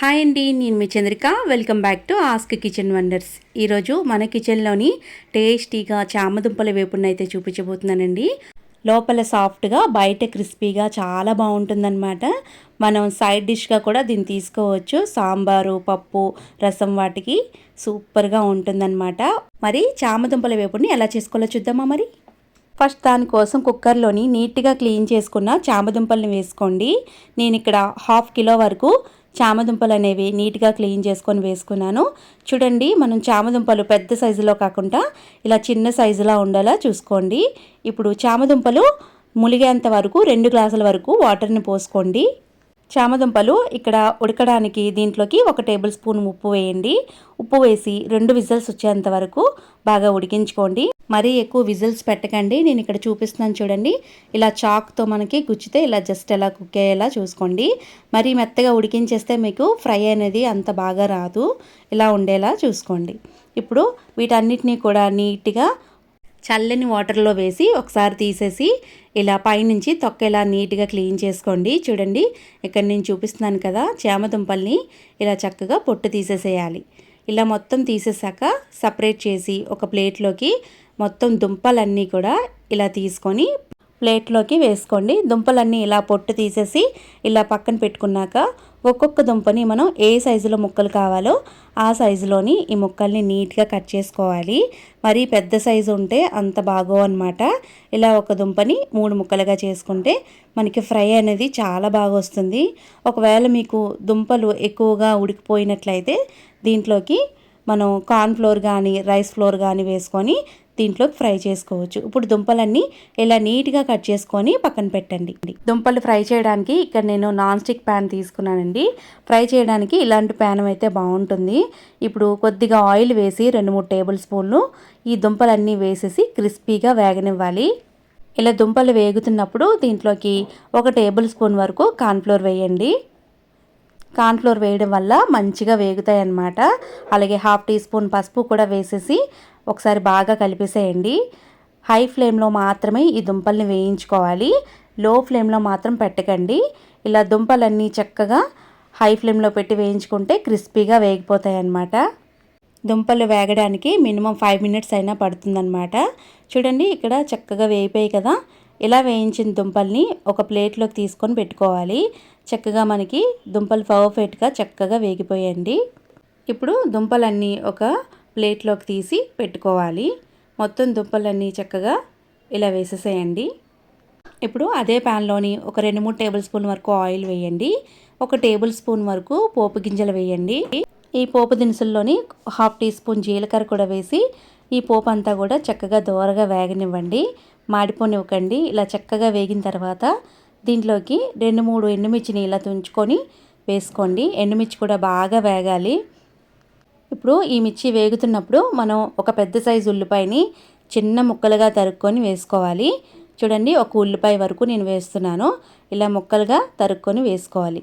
Hi అండి నేను మీ Chandrika. Welcome back to ask kitchen wonders ఈరోజు మన కిచెన్లోని టేస్టీగా చామదుంపల వేపుడిని అయితే చూపించబోతున్నానండి. లోపల సాఫ్ట్గా బయట క్రిస్పీగా చాలా బాగుంటుందన్నమాట. మనం సైడ్ డిష్గా కూడా దీన్ని తీసుకోవచ్చు. సాంబారు పప్పు రసం వాటికి సూపర్గా ఉంటుందన్నమాట. మరి చామదుంపల వేపుడిని ఎలా చేసుకోవాలో చూద్దామా మరి? ఫస్ట్ దానికోసం కుక్కర్లోని నీట్గా క్లీన్ చేసుకున్న చామదుంపల్ని వేసుకోండి. నేను ఇక్కడ హాఫ్ కిలో వరకు చామదుంపలు అనేవి నీట్గా క్లీన్ చేసుకొని వేసుకున్నాను. చూడండి మనం చామదుంపలు పెద్ద సైజులో కాకుండా ఇలా చిన్న సైజులో ఉండేలా చూసుకోండి. ఇప్పుడు చామదుంపలు ములిగేంత వరకు రెండు గ్లాసుల వరకు వాటర్ని పోసుకోండి. చామదుంపలు ఇక్కడ ఉడకడానికి దీంట్లోకి ఒక టేబుల్ స్పూన్ ఉప్పు వేయండి. ఉప్పు వేసి రెండు విజిల్స్ వచ్చేంత వరకు బాగా ఉడికించుకోండి. మరీ ఎక్కువ విజిల్స్ పెట్టకండి నేను ఇక్కడ చూపిస్తున్నాను చూడండి. ఇలా చాక్తో మనకి గుచ్చితే ఇలా జస్ట్ ఎలా కుక్ అయ్యేలా చూసుకోండి. మరీ మెత్తగా ఉడికించేస్తే మీకు ఫ్రై అనేది అంత బాగా రాదు. ఇలా ఉండేలా చూసుకోండి. ఇప్పుడు వీటన్నిటినీ కూడా నీట్గా చల్లని వాటర్లో వేసి ఒకసారి తీసేసి ఇలా పైనుంచి తొక్క ఇలా నీట్గా క్లీన్ చేసుకోండి. చూడండి ఇక్కడ నేను చూపిస్తున్నాను కదా చేమదుంపల్ని ఇలా చక్కగా పొట్టు తీసేసేయాలి. ఇలా మొత్తం తీసేసాక సపరేట్ చేసి ఒక ప్లేట్లోకి మొత్తం దుంపలన్నీ కూడా ఇలా తీసుకొని ప్లేట్లోకి వేసుకోండి. దుంపలన్నీ ఇలా పొట్టు తీసేసి ఇలా పక్కన పెట్టుకున్నాక ఒక్కొక్క దుంపని మనం ఏ సైజులో ముక్కలు కావాలో ఆ సైజులోని ఈ ముక్కల్ని నీట్గా కట్ చేసుకోవాలి. మరి పెద్ద సైజు ఉంటే అంత బాగో అనమాట ఇలా ఒక దుంపని మూడు ముక్కలుగా చేసుకుంటే మనకి ఫ్రై అనేది చాలా బాగా వస్తుంది. ఒకవేళ మీకు దుంపలు ఎక్కువగా ఉడికిపోయినట్లయితే దీంట్లోకి మనం కార్న్ ఫ్లోర్ కానీ రైస్ ఫ్లోర్ కానీ వేసుకొని దీంట్లోకి ఫ్రై చేసుకోవచ్చు. ఇప్పుడు దుంపలన్నీ ఇలా నీట్గా కట్ చేసుకొని పక్కన పెట్టండి. దుంపలు ఫ్రై చేయడానికి ఇక్కడ నేను నాన్ స్టిక్ ప్యాన్ తీసుకున్నానండి. ఫ్రై చేయడానికి ఇలాంటి ప్యాన్ అయితే బాగుంటుంది. ఇప్పుడు కొద్దిగా ఆయిల్ వేసి రెండు మూడు టేబుల్ స్పూన్లు ఈ దుంపలన్నీ వేసేసి క్రిస్పీగా వేగనివ్వాలి. ఇలా దుంపలు వేగుతున్నప్పుడు దీంట్లోకి ఒక టేబుల్ స్పూన్ వరకు కార్న్ఫ్లోర్ వేయండి. కార్న్ఫ్లోర్ వేయడం వల్ల మంచిగా వేగుతాయి అన్నమాట అలాగే హాఫ్ టీ స్పూన్ పసుపు కూడా వేసేసి ఒకసారి బాగా కలిపేసేయండి. హై ఫ్లేమ్లో మాత్రమే ఈ దుంపల్ని వేయించుకోవాలి. లో ఫ్లేమ్లో మాత్రం పెట్టకండి. ఇలా దుంపలన్నీ చక్కగా హై ఫ్లేమ్లో పెట్టి వేయించుకుంటే క్రిస్పీగా వేగిపోతాయి అన్నమాట దుంపలు వేగడానికి మినిమం ఫైవ్ మినిట్స్ అయినా పడుతుందన్నమాట. చూడండి ఇక్కడ చక్కగా వేయిపోయి కదా. ఇలా వేయించిన దుంపల్ని ఒక ప్లేట్లోకి తీసుకొని పెట్టుకోవాలి. చక్కగా మనకి దుంపలు పర్ఫెక్ట్గా చక్కగా వేగిపోయండి ఇప్పుడు దుంపలన్నీ ఒక ప్లేట్లోకి తీసి పెట్టుకోవాలి. మొత్తం దుంపలన్నీ చక్కగా ఇలా వేసేసేయండి. ఇప్పుడు అదే ప్యాన్లోని ఒక రెండు మూడు టేబుల్ స్పూన్ వరకు ఆయిల్ వేయండి. ఒక టేబుల్ స్పూన్ వరకు పోపు గింజలు వేయండి. ఈ పోపు దినుసుల్లోని హాఫ్ టీ స్పూన్ జీలకర్ర కూడా వేసి ఈ పోపు అంతా కూడా చక్కగా దోరగా వేగనివ్వండి. మాడిపోనివ్వకండి. ఇలా చక్కగా వేగిన తర్వాత దీంట్లోకి రెండు మూడు ఎండుమిర్చిని ఇలా తుంచుకొని వేసుకోండి. ఎండుమిర్చి కూడా బాగా వేగాలి. ఇప్పుడు ఈ మిర్చి వేగుతున్నప్పుడు మనం ఒక పెద్ద సైజు ఉల్లిపాయని చిన్న ముక్కలుగా తరుక్కొని వేసుకోవాలి. చూడండి ఒక ఉల్లిపాయ వరకు నేను వేస్తున్నాను. ఇలా ముక్కలుగా తరుక్కొని వేసుకోవాలి.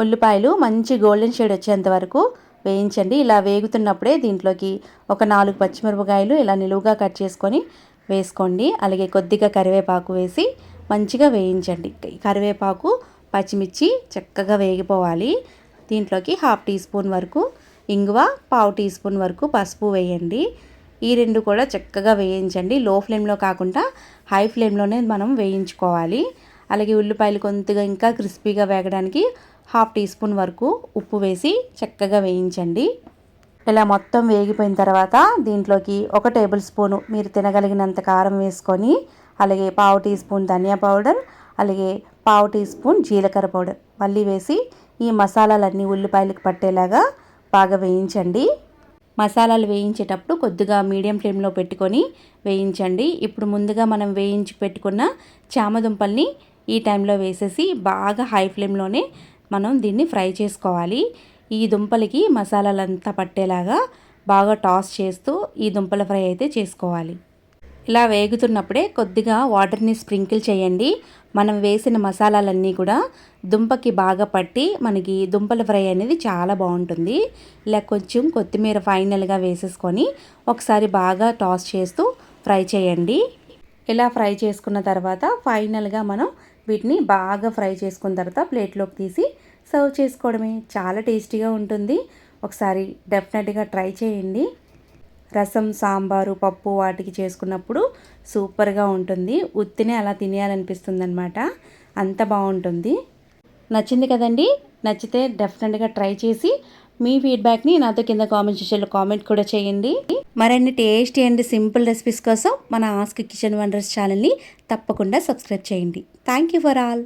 ఉల్లిపాయలు మంచి గోల్డెన్ షేడ్ వచ్చేంత వరకు వేయించండి. ఇలా వేగుతున్నప్పుడే దీంట్లోకి ఒక నాలుగు పచ్చిమిరపకాయలు ఇలా నిలువుగా కట్ చేసుకొని వేసుకోండి. అలాగే కొద్దిగా కరివేపాకు వేసి మంచిగా వేయించండి. కరివేపాకు పచ్చిమిర్చి చక్కగా వేగిపోవాలి. దీంట్లోకి హాఫ్ టీ స్పూన్ వరకు ఇంగువ పావు టీ స్పూన్ వరకు పసుపు వేయండి. ఈ రెండు కూడా చక్కగా వేయించండి. లో ఫ్లేమ్లో కాకుండా హై ఫ్లేమ్లోనే మనం వేయించుకోవాలి. అలాగే ఉల్లిపాయలు కొంతగా ఇంకా క్రిస్పీగా వేగడానికి హాఫ్ టీ స్పూన్ వరకు ఉప్పు వేసి చక్కగా వేయించండి. ఇలా మొత్తం వేగిపోయిన తర్వాత దీంట్లోకి ఒక టేబుల్ స్పూను మీరు తినగలిగినంత కారం వేసుకొని అలాగే పావు టీ స్పూన్ ధనియా పౌడర్ అలాగే పావు టీ స్పూన్ జీలకర్ర పౌడర్ మళ్ళీ వేసి ఈ మసాలాలన్నీ ఉల్లిపాయలకు పట్టేలాగా బాగా వేయించండి. మసాలాలు వేయించేటప్పుడు కొద్దిగా మీడియం ఫ్లేమ్లో పెట్టుకొని వేయించండి. ఇప్పుడు ముందుగా మనం వేయించి పెట్టుకున్న చామదుంపల్ని ఈ టైంలో వేసేసి బాగా హై ఫ్లేమ్లోనే మనం దీన్ని ఫ్రై చేసుకోవాలి. ఈ దుంపలకి మసాలాలంతా పట్టేలాగా బాగా టాస్ చేస్తూ ఈ దుంపల ఫ్రై అయితే చేసుకోవాలి. ఇలా వేగుతున్నప్పుడే కొద్దిగా వాటర్ని స్ప్రింకిల్ చేయండి. మనం వేసిన మసాలాలన్నీ కూడా దుంపకి బాగా పట్టి మనకి దుంపల ఫ్రై అనేది చాలా బాగుంటుంది. ఇలా కొంచెం కొత్తిమీర ఫైనల్గా వేసేసుకొని ఒకసారి బాగా టాస్ చేస్తూ ఫ్రై చేయండి. ఇలా ఫ్రై చేసుకున్న తర్వాత ఫైనల్గా మనం వీటిని బాగా ఫ్రై చేసుకున్న తర్వాత ప్లేట్లోకి తీసి సర్వ్ చేసుకోవడమే. చాలా టేస్టీగా ఉంటుంది. ఒకసారి డెఫినెట్గా ట్రై చేయండి. రసం సాంబారు పప్పు వాటికి చేసుకున్నప్పుడు సూపర్గా ఉంటుంది. ఉత్తినే అలా తినేయాలనిపిస్తుంది అనమాట అంత బాగుంటుంది. నచ్చింది కదండి? నచ్చితే డెఫినెట్గా ట్రై చేసి మీ ఫీడ్బ్యాక్ని నాతో కింద కామెంట్ సెక్షన్లో కామెంట్ కూడా చేయండి. మరిన్ని టేస్టీ అండ్ సింపుల్ రెసిపీస్ కోసం మన ఆస్క్ కిచెన్ వండర్స్ ఛానల్ని తప్పకుండా సబ్స్క్రైబ్ చేయండి. Thank you for all.